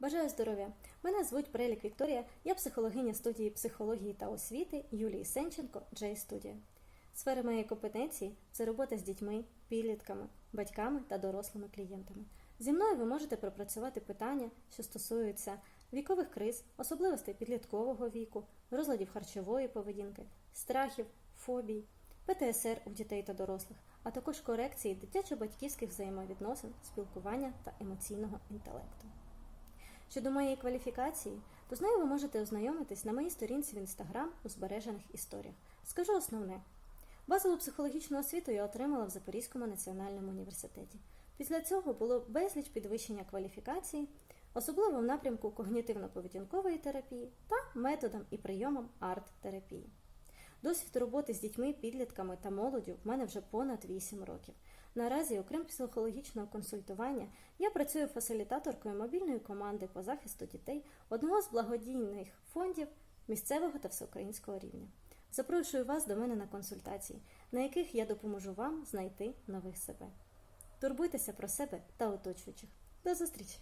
Бажаю здоров'я! Мене звуть Прелік Вікторія, я психологиня студії психології та освіти Юлії Сенченко Джей Studio. Сфера моєї компетенції це робота з дітьми, підлітками, батьками та дорослими клієнтами. Зі мною ви можете пропрацювати питання, що стосуються вікових криз, особливостей підліткового віку, розладів харчової поведінки, страхів, фобій, ПТСР у дітей та дорослих, а також корекції дитячо-батьківських взаємовідносин, спілкування та емоційного інтелекту. Щодо моєї кваліфікації, то з нею ви можете ознайомитись на моїй сторінці в інстаграм у збережених історіях. Скажу основне: базову психологічну освіту я отримала в Запорізькому національному університеті. Після цього було безліч підвищення кваліфікації, особливо в напрямку когнітивно-поведінкової терапії та методам і прийомам арт-терапії. Досвід роботи з дітьми, підлітками та молоддю в мене вже понад 8 років. Наразі, окрім психологічного консультування, я працюю фасилітаторкою мобільної команди по захисту дітей одного з благодійних фондів місцевого та всеукраїнського рівня. Запрошую вас до мене на консультації, на яких я допоможу вам знайти нових себе. Турбуйтеся про себе та оточуючих. До зустрічі!